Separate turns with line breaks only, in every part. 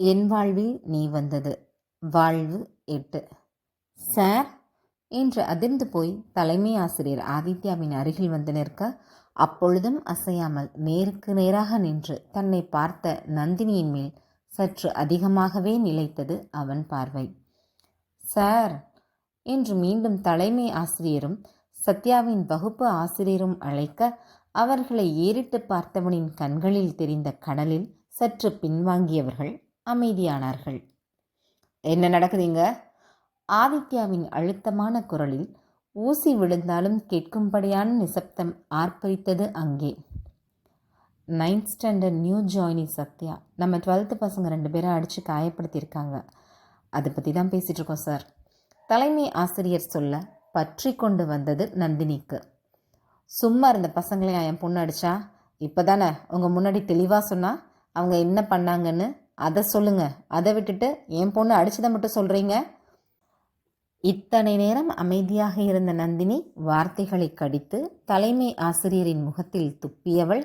என் வாழ்வில் நீ வந்தது. வாழ்வு எட்டு. சார் என்று அதிர்ந்து போய் தலைமை ஆசிரியர் ஆதித்யாவின் அருகில் வந்து நிற்க அப்பொழுதும் அசையாமல் நேருக்கு நேராக நின்று தன்னை பார்த்த நந்தினியின் மேல் சற்று அதிகமாகவே நிலைத்தது அவன் பார்வை. சார் என்று மீண்டும் தலைமை ஆசிரியரும் சத்யாவின் வகுப்பு ஆசிரியரும் அழைக்க அவர்களை ஏறிட்டு பார்த்தவனின் கண்களில் தெரிந்த கடலில் சற்று பின்வாங்கியவர்கள் அமைதியானார்கள். என்ன நடக்குதுங்க? ஆதித்யாவின் அழுத்தமான குரலில் ஊசி விழுந்தாலும் கேட்கும்படியான நிசப்தம் ஆர்ப்பரித்தது அங்கே. Ninth standard new joinee Sathya. நம்ம டுவெல்த்து பசங்க ரெண்டு பேரும் அடித்து காயப்படுத்தியிருக்காங்க. அதை பற்றி தான் பேசிகிட்டு இருக்கோம் சார் தலைமை ஆசிரியர் சொல்ல பற்றி கொண்டு வந்தது நந்தினிக்கு. சும்மா இருந்த பசங்களையும் என் பொண்ணு அடித்தா இப்போ தானே உங்கள் முன்னாடி தெளிவாக சொன்னால் அவங்க என்ன பண்ணாங்கன்னு அதை சொல்லுங்க. அதை விட்டுட்டு என் பொண்ணு அடிச்சதை மட்டும் சொல்கிறீங்க இத்தனை நேரம் அமைதியாக இருந்த நந்தினி வார்த்தைகளை கடித்து தலைமை ஆசிரியரின் முகத்தில் துப்பியவள்.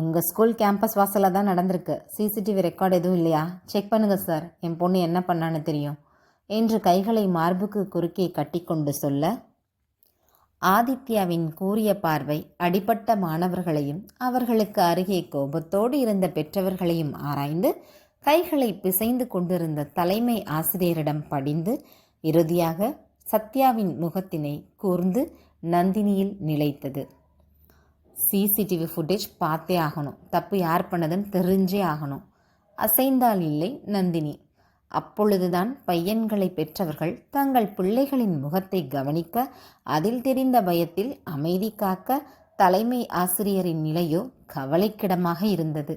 உங்கள் ஸ்கூல் கேம்பஸ் வாசலில் தான் நடந்திருக்கு. சிசிடிவி ரெக்கார்டு எதுவும் இல்லையா? செக் பண்ணுங்கள் சார் என் பொண்ணு என்ன பண்ணான்னு தெரியும். என்று கைகளை மார்புக்கு குறுக்கே கட்டிக்கொண்டு சொல்ல ஆதித்யாவின் கூறிய பார்வை அடிப்பட்ட மாணவர்களையும் அவர்களுக்கு அருகே கோபத்தோடு இருந்த பெற்றவர்களையும் ஆராய்ந்து கைகளை பிசைந்து கொண்டிருந்த தலைமை ஆசிரியரிடம் படிந்து இறுதியாக சத்யாவின் முகத்தினை கூர்ந்து நந்தினியில் நிலைத்தது. சிசிடிவி ஃபுட்டேஜ் பார்த்தே ஆகணும். தப்பு யார் பண்ணதுன்னு தெரிஞ்சே ஆகணும். அசைந்தால் இல்லை நந்தினி. அப்பொழுதுதான் பையன்களை பெற்றவர்கள் தங்கள் பிள்ளைகளின் முகத்தை கவனிக்க அதில் தெரிந்த பயத்தில் அமைதி காக்க தலைமை ஆசிரியரின் நிலையோ கவலைக்கிடமாக இருந்தது.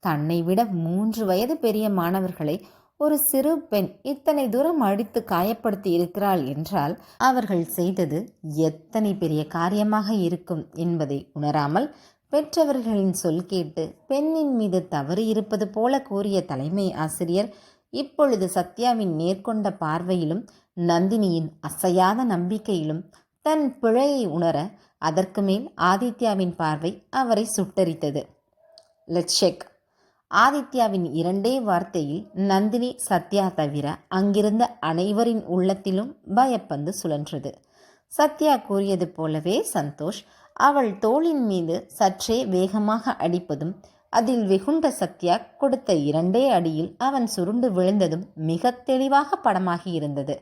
தன்னை விட மூன்று வயது பெரிய மாணவர்களை ஒரு சிறு பெண் இத்தனை தூரம் அடித்து காயப்படுத்தி இருக்கிறாள் என்றால் அவர்கள் செய்தது எத்தனை பெரிய காரியமாக இருக்கும் என்பதை உணராமல் பெற்றவர்களின் சொல் கேட்டு பெண்ணின் மீது தவறு இருப்பது போல கூறிய தலைமை ஆசிரியர் இப்பொழுது சத்யாவின் நேர்கொண்ட பார்வையிலும் நந்தினியின் அசையாத நம்பிக்கையிலும் தன் பிழையை உணர அதற்கு மேல் ஆதித்யாவின் பார்வை அவரை சுட்டரித்தது. லெட்ஸ் ஆதித்யாவின் இரண்டே வார்த்தையில் நந்தினி சத்யா தவிர அங்கிருந்த அனைவரின் உள்ளத்திலும் பயப்பந்து சுழன்றது. சத்யா கூறியது போலவே சந்தோஷ் அவள் தோளின் மீது சற்றே வேகமாக அடிப்பதும் அதில் வெகுண்ட சத்யா கொடுத்த இரண்டே அடியில் அவன் சுருண்டு விழுந்ததும் மிக தெளிவாக படமாகி இருந்தது.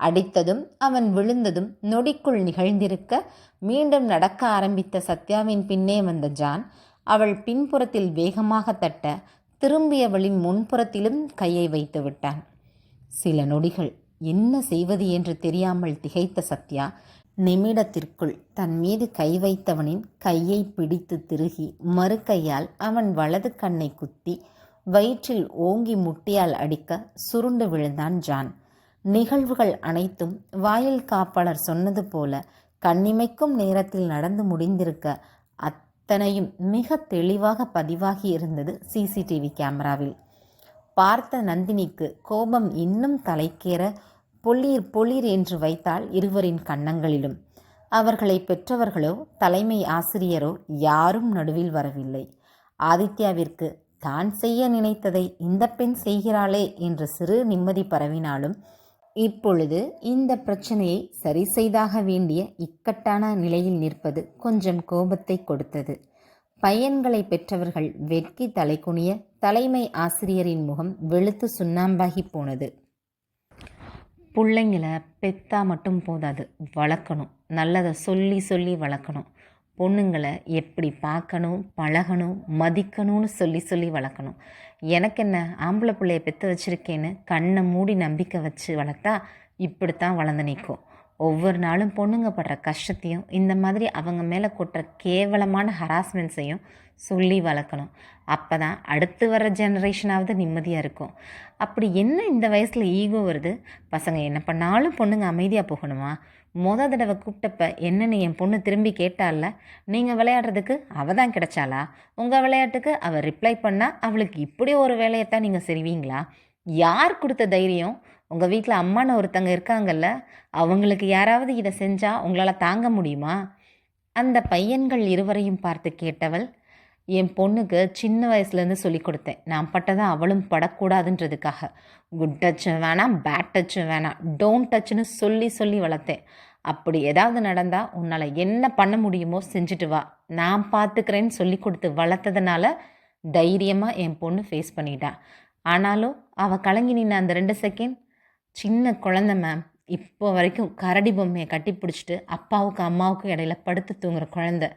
அடித்ததும் அவன் விழுந்ததும் நொடிக்குள் நிகழ்ந்திருக்க மீண்டும் நடக்க ஆரம்பித்த சத்யாவின் பின்னே வந்த ஜான் அவள் பின்புறத்தில் வேகமாக தட்ட திரும்பியவளின் முன்புறத்திலும் கையை வைத்து விட்டான். சில நொடிகள் என்ன செய்வது என்று தெரியாமல் திகைத்த சத்யா நிமிடத்திற்குள் தன் மீது கை வைத்தவனின் கையை பிடித்து திருகி மறு கையால் அவன் வலது கண்ணை குத்தி வயிற்றில் ஓங்கி முட்டியால் அடிக்க சுருண்டு விழுந்தான் ஜான். நிகழ்வுகள் அனைத்தும் வாயில் காப்பாளர் சொன்னது போல கண்ணிமைக்கும் நேரத்தில் நடந்து முடிந்திருக்க அத்தனையும் மிக தெளிவாக பதிவாகி இருந்தது சிசிடிவி கேமராவில். பார்த்த நந்தினிக்கு கோபம் இன்னும் தலைக்கேற பொளிர் பொளிர் என்று வைத்தால் இருவரின் கன்னங்களிலும். அவர்களை பெற்றவர்களோ தலைமை ஆசிரியரோ யாரும் நடுவில் வரவில்லை. ஆதித்யாவிற்கு தான் செய்ய நினைத்ததை இந்த பெண் செய்கிறாளே என்று சிறு நிம்மதி பரவினாலும் இப்பொழுது இந்த பிரச்சனையை சரி செய்தாக வேண்டிய இக்கட்டான நிலையில் நிற்பது கொஞ்சம் கோபத்தை கொடுத்தது. பையன்களை பெற்றவர்கள் வெட்கி தலைக்குனிய தலைமை ஆசிரியரின் முகம் வெளுத்து சுண்ணாம்பாகி போனது. பிள்ளைங்கள பெத்தா மட்டும் போதாது. வளர்க்கணும். நல்லதை சொல்லி சொல்லி வளர்க்கணும். பொண்ணுங்களை எப்படி பார்க்கணும் பழகணும் மதிக்கணும்னு சொல்லி சொல்லி வளர்க்கணும். எனக்கு என்ன ஆம்பளை பிள்ளைய பெற்று வச்சுருக்கேன்னு கண்ணை மூடி நம்பிக்கை வச்சு வளர்த்தா இப்படித்தான் வளர்ந்து நிற்கும். ஒவ்வொரு நாளும் பொண்ணுங்க படுற கஷ்டத்தையும் இந்த மாதிரி அவங்க மேலே கொட்டுற கேவலமான ஹராஸ்மெண்ட்ஸையும் சொல்லி வளர்க்கணும். அப்போ தான் அடுத்து வர ஜெனரேஷனாவது நிம்மதியாக இருக்கும். அப்படி என்ன இந்த வயசில் ஈகோ வருது? பசங்க என்ன பண்ணாலும் பொண்ணுங்க அமைதியாக போகணுமா? மொத தடவை கூப்பிட்டப்ப என்னன்னு என் பொண்ணு திரும்பி கேட்டால நீங்கள் விளையாடுறதுக்கு அவள் தான் கிடைச்சாளா? உங்கள் விளையாட்டுக்கு அவள் ரிப்ளை பண்ணால் அவளுக்கு இப்படி ஒரு வேலையைத்தான் நீங்கள் செய்வீங்களா? யார் கொடுத்த தைரியம்? உங்கள் வீட்டில் அம்மான்னு ஒருத்தங்க இருக்காங்கல்ல அவங்களுக்கு யாராவது இதை செஞ்சால் உங்களால் தாங்க முடியுமா? அந்த பையன்கள் இருவரையும் பார்த்து கேட்டவள் என் பொண்ணுக்கு சின்ன வயசுலேருந்து சொல்லி கொடுத்தேன். நான் பட்டதை அவளும் படக்கூடாதுன்றதுக்காக. குட் டச்சும் வேணாம் பேட் டச்சும் வேணாம். டோன்ட் டச்சுன்னு சொல்லி சொல்லி வளர்த்தேன். அப்படி ஏதாவது நடந்தால் உன்னால் என்ன பண்ண முடியுமோ செஞ்சுட்டு வா. நான் பார்த்துக்கிறேன்னு சொல்லி கொடுத்து வளர்த்ததுனால தைரியமாக என் பொண்ணு ஃபேஸ் பண்ணிட்டான் ஆனாலும் அவள் கலங்கி நின்ன அந்த ரெண்டு செகண்ட் சின்ன குழந்த மேம் இப்போ வரைக்கும் கரடி பொம்மையை கட்டி பிடிச்சிட்டு அப்பாவுக்கு அம்மாவுக்கும் இடையில படுத்து தூங்குற குழந்தை.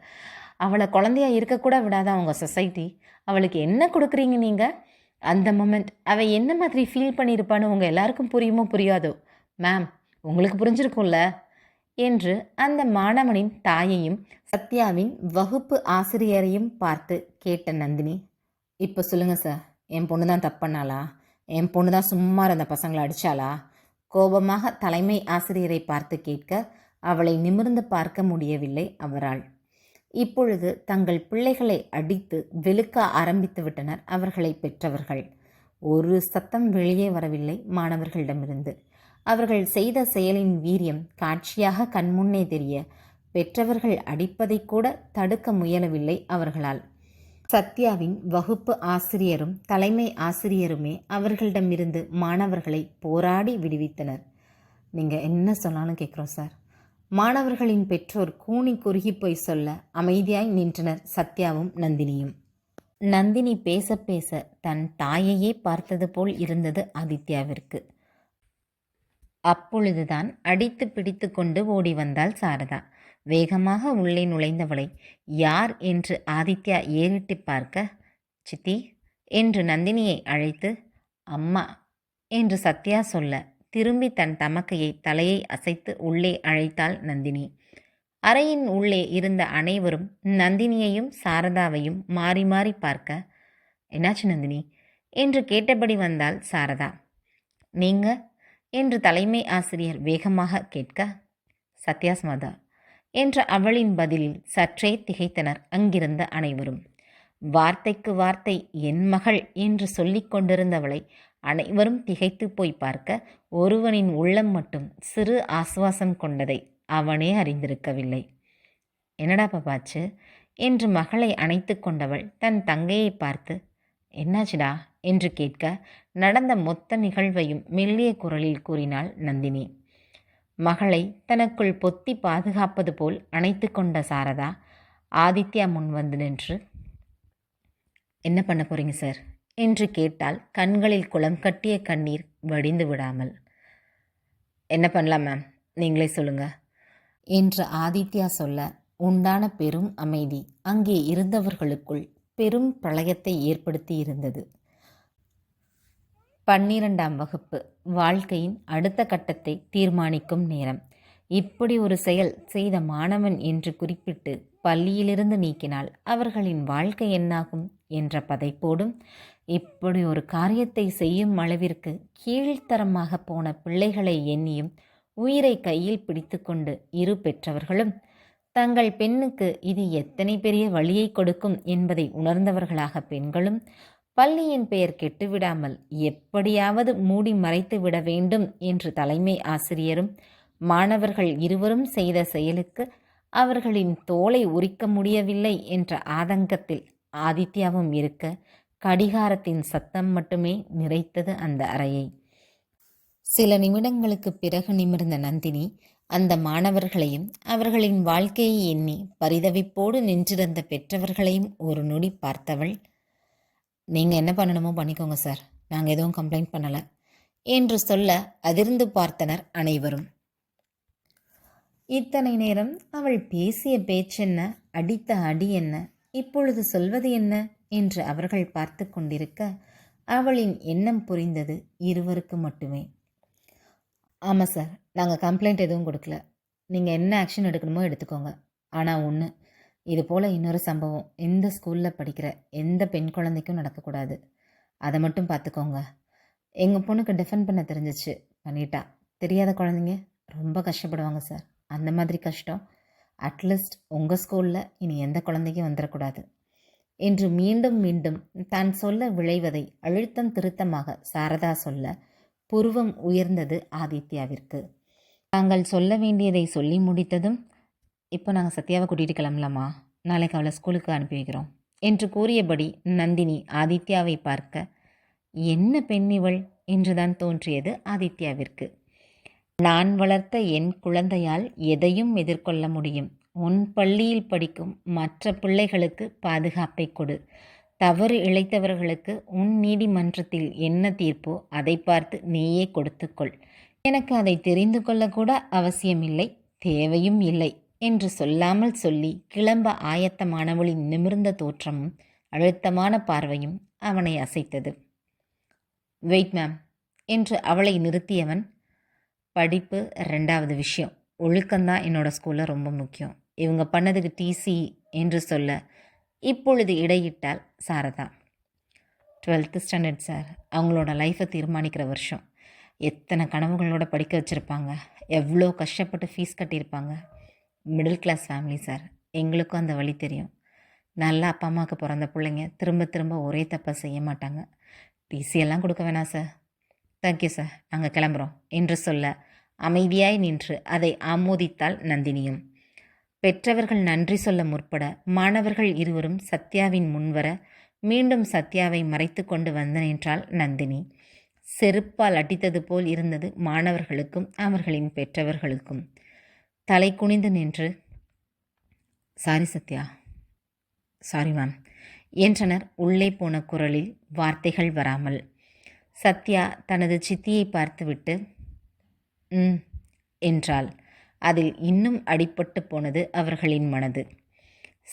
அவளை குழந்தையா இருக்கக்கூட விடாத அவங்க சொசைட்டி. அவளுக்கு என்ன கொடுக்குறீங்க நீங்கள் அந்த மொமெண்ட் அவள் என்ன மாதிரி ஃபீல் பண்ணியிருப்பான்னு உங்கள் எல்லாருக்கும் புரியுமோ புரியாதோ? மேம் உங்களுக்கு புரிஞ்சிருக்கும்ல? என்று அந்த மாணவனின் தாயையும் சத்யாவின் வகுப்பு ஆசிரியரையும் பார்த்து கேட்ட நந்தினி இப்போ சொல்லுங்கள் சார் என் பொண்ணு தான் தப்பண்ணாளா என் பொண்ணு தான் சும்மா இருந்த பசங்களை அடித்தாளா கோபமாக தலைமை ஆசிரியரை பார்த்து கேட்க அவளை நிமிர்ந்து பார்க்க முடியவில்லை அவரால். இப்பொழுது தங்கள் பிள்ளைகளை அடித்து வெளுக்க ஆரம்பித்து விட்டனர் அவர்களை பெற்றவர்கள். ஒரு சத்தம் வெளியே வரவில்லை மாணவர்களிடமிருந்து. அவர்கள் செய்த செயலின் வீரியம் காட்சியாக கண்முன்னே தெரிய பெற்றவர்கள் அடிப்பதை கூட தடுக்க முயலவில்லை அவர்களால். சத்யாவின் வகுப்பு ஆசிரியரும் தலைமை ஆசிரியருமே அவர்களிடமிருந்து மாணவர்களை போராடி விடுவித்தனர். நீங்கள் என்ன சொன்னாலும் கேட்குறோம் சார். மாணவர்களின் பெற்றோர் கூனி குறுகி போய் சொல்ல அமைதியாய் நின்றனர் சத்யாவும் நந்தினியும். நந்தினி பேச பேச தன் தாயையே பார்த்தது போல் இருந்தது ஆதித்யாவிற்கு. அப்பொழுதுதான் அடித்து பிடித்து கொண்டு ஓடி வந்தாள் சாரதா. வேகமாக உள்ளே நுழைந்தவளை யார்? என்று ஆதித்யா ஏறிட்டு பார்க்க சித்தி என்று நந்தினியை அழைத்து அம்மா என்று சத்யா சொல்ல திரும்பி தன் தமக்கையை தலையை அசைத்து உள்ளே அழைத்தாள் நந்தினி. அறையின் உள்ளே இருந்த அனைவரும் நந்தினியையும் சாரதாவையும் மாறி மாறி பார்க்க என்னாச்சு நந்தினி என்று கேட்டபடி வந்தாள் சாரதா. நீங்க என்று தலைமை ஆசிரியர் வேகமாக கேட்க சத்யாஸ்மாதா என்ற அவளின் பதிலில் சற்றே திகைத்தனர் அங்கிருந்த அனைவரும். வார்த்தைக்கு வார்த்தை என் மகள் என்று சொல்லிக் கொண்டிருந்தவளை அனைவரும் திகைத்து போய் பார்க்க ஒருவனின் உள்ளம் மட்டும் சிறு ஆசுவாசம் கொண்டதை அவனே அறிந்திருக்கவில்லை. என்னடா பாப்பாச்சு? என்று மகளை அணைத்து கொண்டவள் தன் தங்கையை பார்த்து என்னாச்சுடா? என்று கேட்க நடந்த மொத்த நிகழ்வையும் மெல்லிய குரலில் கூறினாள் நந்தினி. மகளை தனக்குள் பொத்தி பாதுகாப்பது போல் அணைத்து கொண்ட சாரதா ஆதித்யா முன் வந்து நின்று என்ன பண்ண போறீங்க சார்? என்று கேட்டால் கண்களில் குளம் கட்டிய கண்ணீர் வடிந்து விடாமல் என்ன பண்ணலாம் மேம் நீங்களே சொல்லுங்க. என்று ஆதித்யா சொல்ல உண்டான பெரும் அமைதி அங்கே இருந்தவர்களுக்குள் பெரும் பிரளயத்தை ஏற்படுத்தி இருந்தது. பன்னிரெண்டாம் வகுப்பு வாழ்க்கையின் அடுத்த கட்டத்தை தீர்மானிக்கும் நேரம். இப்படி ஒரு செயல் செய்த மாணவன் என்று குறிப்பிட்டு பள்ளியிலிருந்து நீக்கினால் அவர்களின் வாழ்க்கை என்னாகும் என்ற பதைப்போடும் இப்படி ஒரு காரியத்தை செய்யும் அளவிற்கு கீழ்த்தரமாக போன பிள்ளைகளை எண்ணியும் உயிரை கையில் பிடித்துக்கொண்டு இரு பெற்றவர்களும் தங்கள் பெண்ணுக்கு இது எத்தனை பெரிய வழியை கொடுக்கும் என்பதை உணர்ந்தவர்களாக பெண்களும் பள்ளியின் பெயர் கெட்டுவிடாமல் எப்படியாவது மூடி மறைத்து விட வேண்டும் என்று தலைமை ஆசிரியரும் மாணவர்கள் இருவரும் செய்த செயலுக்கு அவர்களின் தோலை உரிக்க முடியவில்லை என்ற ஆதங்கத்தில் ஆதித்யாவும் இருக்க கடிகாரத்தின் சத்தம் மட்டுமே நிறைத்தது அந்த அறையை. சில நிமிடங்களுக்கு பிறகு நிமிர்ந்த நந்தினி அந்த மாணவர்களையும் அவர்களின் வாழ்க்கையை எண்ணி பரிதவிப்போடு நின்றிருந்த பெற்றவர்களையும் ஒரு நொடி பார்த்தவள் நீங்கள் என்ன பண்ணணுமோ பண்ணிக்கோங்க சார். நாங்கள் எதுவும் கம்ப்ளைண்ட் பண்ணலை என்று சொல்ல அதிர்ந்து பார்த்தனர் அனைவரும். இத்தனை நேரம் அவள் பேசிய பேச்சென்ன அடித்த அடி என்ன இப்பொழுது சொல்வது என்ன? என்று அவர்கள் பார்த்து கொண்டிருக்க அவளின் எண்ணம் புரிந்தது இருவருக்கு மட்டுமே. ஆமாம் சார் நாங்கள் கம்ப்ளைண்ட் எதுவும் கொடுக்கல. நீங்கள் என்ன ஆக்ஷன் எடுக்கணுமோ எடுத்துக்கோங்க. ஆனால் ஒன்று இது போல் இன்னொரு சம்பவம். எந்த ஸ்கூலில் படிக்கிற எந்த பெண் குழந்தைக்கும் நடக்கக்கூடாது. அதை மட்டும் பார்த்துக்கோங்க. எங்கள் பொண்ணுக்கு டிஃபெண்ட் பண்ண தெரிஞ்சிச்சு. பண்ணிட்டா. தெரியாத குழந்தைங்க ரொம்ப கஷ்டப்படுவாங்க சார். அந்த மாதிரி கஷ்டம். அட்லீஸ்ட் உங்கள் ஸ்கூலில் இனி எந்த குழந்தைக்கும் வந்துடக்கூடாது என்று மீண்டும் மீண்டும் தான் சொல்ல விளைவதை அழுத்தம் திருத்தமாக சாரதா சொல்ல புருவம் உயர்ந்தது ஆதித்யாவிற்கு. தாங்கள் சொல்ல வேண்டியதை சொல்லி முடித்ததும் இப்போ நாங்கள் சத்யாவை கூட்டிகிட்டு கிளம்பலாமா? நாளைக்கு அவளை ஸ்கூலுக்கு அனுப்பி வைக்கிறோம் என்று கூறியபடி நந்தினி ஆதித்யாவை பார்க்க என்ன பெண் இவள்? என்றுதான் தோன்றியது ஆதித்யாவிற்கு. நான் வளர்த்த என் குழந்தையால் எதையும் எதிர்கொள்ள முடியும். உன் பள்ளியில் படிக்கும் மற்ற பிள்ளைகளுக்கு பாதுகாப்பை கொடு. தவறு இழைத்தவர்களுக்கு உன் நீதிமன்றத்தில் என்ன தீர்ப்போ அதை பார்த்து நீயே கொடுத்துக்கொள் எனக்கு அதை தெரிந்து கொள்ளக்கூட அவசியமில்லை தேவையும் இல்லை என்று சொல்லாமல் சொல்லி கிளம்ப ஆயத்தமானவளின் நிமிர்ந்த தோற்றமும் அழுத்தமான பார்வையும் அவனை அசைத்தது. வெயிட் மேம் என்று அவளை நிறுத்தியவன் படிப்பு ரெண்டாவது விஷயம். ஒழுக்கம்தான் என்னோட ஸ்கூலில் ரொம்ப முக்கியம். இவங்க பண்ணதுக்கு டிசி என்று சொல்ல இப்பொழுது இடையிட்டால் சாரதா. டுவெல்த்து ஸ்டாண்டர்ட் சார் அவங்களோட லைஃப்பை தீர்மானிக்கிற வருஷம். எத்தனை கனவுகளோட படிக்க வச்சுருப்பாங்க. எவ்வளோ கஷ்டப்பட்டு ஃபீஸ் கட்டியிருப்பாங்க. மிடில் கிளாஸ் ஃபேமிலி சார் எங்களுக்கும் அந்த வழி தெரியும். நல்லா அப்பா அம்மாவுக்கு பிறந்த பிள்ளைங்க திரும்ப திரும்ப ஒரே தப்பை செய்ய மாட்டாங்க. டிசி எல்லாம் கொடுக்க வேணாம் சார் தேங்க்யூ சார் நாங்கள் கிளம்புறோம். என்று சொல்ல அமைதியாய் நின்று அதை ஆமோதித்தாள் நந்தினியும். பெற்றவர்கள் நன்றி சொல்ல முற்பட மாணவர்கள் இருவரும் சத்யாவின் முன்வர மீண்டும் சத்யாவை மறைத்து கொண்டு வந்து நின்றாள் நந்தினி. செருப்பால் அடித்தது போல் இருந்தது மாணவர்களுக்கும் அவர்களின் பெற்றவர்களுக்கும். தலை குனிந்து நின்று சாரி சத்யா. சாரி மேம் என்றனர் உள்ளே போன குரலில் வார்த்தைகள் வராமல். சத்யா தனது சித்தியை பார்த்துவிட்டு ம் என்றாள். அதில் இன்னும் அடிபட்டு போனது அவர்களின் மனது.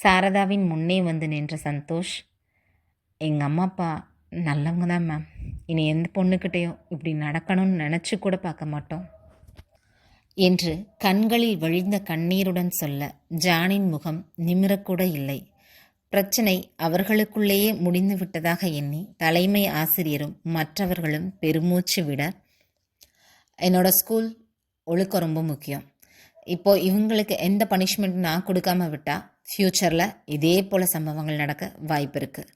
சாரதாவின் முன்னே வந்து நின்ற சந்தோஷ் எங்கள் அம்மா அப்பா நல்லவங்க தான் மேம். இனி எந்த பொண்ணுக்கிட்டேயும் இப்படி நடக்கணும்னு நினச்சி கூட பார்க்க மாட்டோம் என்று கண்களில் வழிந்த கண்ணீருடன் சொல்ல ஜானின் முகம் நிமிரக்கூட இல்லை. பிரச்சனை அவர்களுக்குள்ளேயே முடிந்து விட்டதாக எண்ணி தலைமை ஆசிரியரும் மற்றவர்களும் பெருமூச்சு விட என்னோடய ஸ்கூல் ஒழுக்கம் ரொம்ப முக்கியம். இப்போது இவங்களுக்கு எந்த பனிஷ்மெண்ட் நான் கொடுக்காம விட்டால் ஃப்யூச்சரில் இதே போல் சம்பவங்கள் நடக்க வாய்ப்பு இருக்குது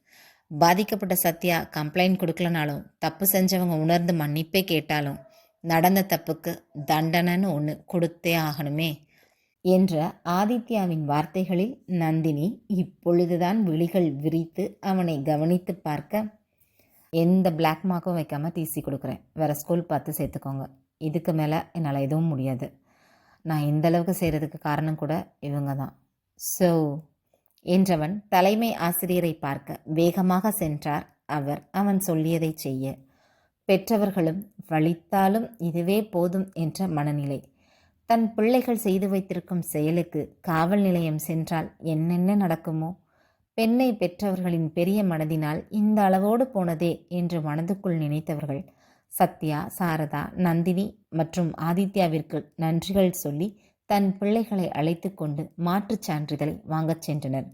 பாதிக்கப்பட்ட சத்யா கம்ப்ளைண்ட் கொடுக்கலனாலும் தப்பு செஞ்சவங்க உணர்ந்து மன்னிப்பே கேட்டாலும் நடந்த தப்புக்கு தண்டனைன்னு ஒன்று கொடுத்தே ஆகணுமே என்ற ஆதித்யாவின் வார்த்தைகளில் நந்தினி இப்பொழுதுதான் விழிகள் விரித்து அவனை கவனித்து பார்க்க எந்த பிளாக் மார்க்கும் வைக்காமல் டிசி கொடுக்குறேன். வேறு ஸ்கூல் பார்த்து சேர்த்துக்கோங்க. இதுக்கு மேலே என்னால் எதுவும் முடியாது. நான் இந்த அளவுக்கு செய்கிறதுக்கு காரணம் கூட இவங்க தான். ஸோ என்றவன் தலைமை ஆசிரியரை பார்க்க வேகமாக சென்றார். அவர் அவன் சொல்லியதை செய்ய பெற்றவர்களும் வலித்தாலும் இதுவே போதும் என்ற மனநிலை. தன் பிள்ளைகள் செய்து வைத்திருக்கும் செயலுக்கு காவல் நிலையம் சென்றால் என்னென்ன நடக்குமோ? பெண்ணை பெற்றவர்களின் பெரிய மனதினால் இந்த அளவோடு போனதே என்று மனதுக்குள் நினைத்தவர்கள் சத்யா சாரதா நந்தினி மற்றும் ஆதித்யாவிற்கு நன்றிகள் சொல்லி தன் பிள்ளைகளை அழைத்து கொண்டு மாற்றுச் சான்றிதழை வாங்கச் சென்றனர்.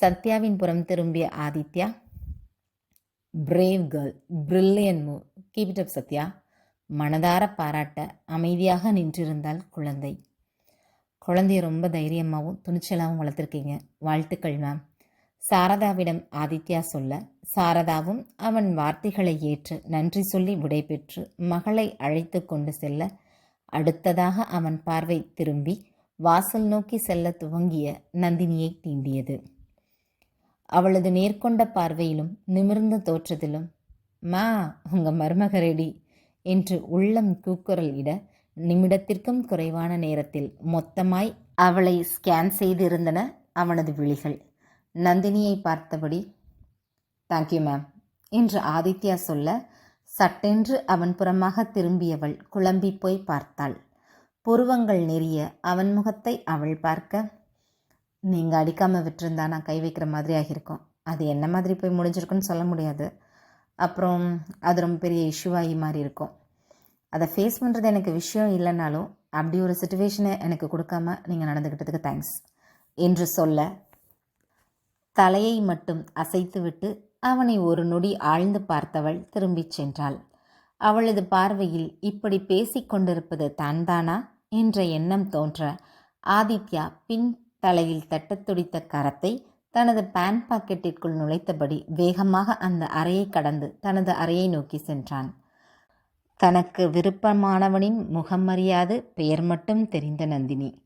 சத்யாவின் புறம் திரும்பிய Aditya brave girl brilliant move keep it up Sathya. மனதார பாராட்ட அமைதியாக நின்றிருந்தால் குழந்தை. குழந்தைய ரொம்ப தைரியமாகவும் துணிச்சலாகவும் வளர்த்துருக்கீங்க. வாழ்த்துக்கள் மேம் சாரதாவிடம் ஆதித்யா சொல்ல சாரதாவும் அவன் வார்த்தைகளை ஏற்று நன்றி சொல்லி விடைபெற்று மகளை அழைத்து கொண்டு செல்ல அடுத்ததாக அவன் பார்வை திரும்பி வாசல் நோக்கி செல்ல துவங்கிய நந்தினியை தீண்டியது. அவளது நேர்கொண்ட பார்வையிலும் நிமிர்ந்த தோற்றத்திலும் மா உங்க மருமக ரெடி என்று உள்ளம் கூக்குரல் இட நிமிடத்திற்கும் குறைவான நேரத்தில் மொத்தமாய் அவளை ஸ்கேன் செய்திருந்தன அவனது விழிகள். நந்தினியை பார்த்தபடி தேங்க்யூ மேம் என்று ஆதித்யா சொல்ல சட்டென்று அவன் புறமாக திரும்பியவள் குழம்பி போய் பார்த்தாள். புருவங்கள் நெறிய அவன் முகத்தை அவள் பார்க்க நீங்கள் அடிக்காமல் விட்டுருந்தா நான் கை வைக்கிற மாதிரி ஆகியிருக்கும். அது என்ன மாதிரி போய் முடிஞ்சிருக்குன்னு சொல்ல முடியாது. அப்புறம் அது ரொம்ப பெரிய இஷ்யூவாகி மாதிரி இருக்கும். அதை ஃபேஸ் பண்ணுறது எனக்கு விஷயம் இல்லைனாலும் அப்படி ஒரு சுச்சுவேஷனை எனக்கு கொடுக்காம நீங்கள் நடந்துக்கிட்டதுக்கு தேங்க்ஸ் என்று சொல்ல தலையை மட்டும் அசைத்துவிட்டு அவனை ஒரு நொடி ஆழ்ந்து பார்த்தவள் திரும்பிச் சென்றாள். அவளது பார்வையில் இப்படி பேசிக்கொண்டிருப்பது தான்தானா? என்ற எண்ணம் தோன்ற ஆதித்யா பின் தலையில் தட்டத் துடித்த கரத்தை தனது பேன் பாக்கெட்டிற்குள் நுழைத்தபடி வேகமாக அந்த அறையை கடந்து தனது அறையை நோக்கி சென்றான். தனக்கு விருப்பமானவனின் முகம் அறியாது பெயர் மட்டும் தெரிந்த நந்தினி.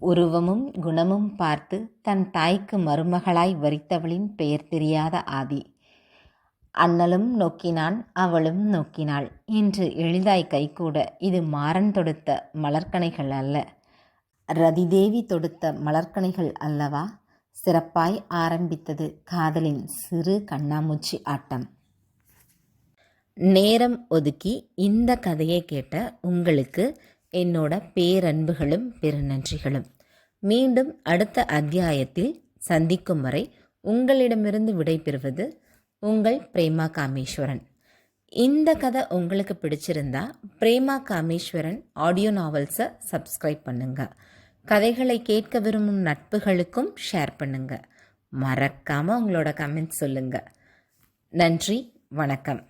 உருவமும் குணமும் பார்த்து தன் தாய்க்கு மருமகளாய் வரித்தவளின் பெயர் தெரியாத ஆதி. அண்ணலும் நோக்கினான் அவளும் நோக்கினாள். என்று எளிதாய் கைகூட இது மாறன் தொடுத்த மலர்கனைகள் அல்ல. ரதிதேவி தொடுத்த மலர்கனைகள் அல்லவா? சிறப்பாய் ஆரம்பித்தது காதலின் சிறு கண்ணாமூச்சி ஆட்டம். நேரம் ஒதுக்கி இந்த கதையை கேட்ட உங்களுக்கு என்னோட பேரன்புகளும் பெருநன்றிகளும். மீண்டும் அடுத்த அத்தியாயத்தில் சந்திக்கும் வரை உங்களிடமிருந்து விடைபெறுவது உங்கள் பிரேமா காமேஸ்வரன். இந்த கதை உங்களுக்கு பிடிச்சிருந்தா பிரேமா காமேஸ்வரன் ஆடியோ நாவல்ஸை சப்ஸ்கிரைப் பண்ணுங்க. கதைகளை கேட்க விரும்பும் நட்புகளுக்கும் ஷேர் பண்ணுங்க. மறக்காமல் உங்களோட கமெண்ட்ஸ் சொல்லுங்கள் நன்றி வணக்கம்.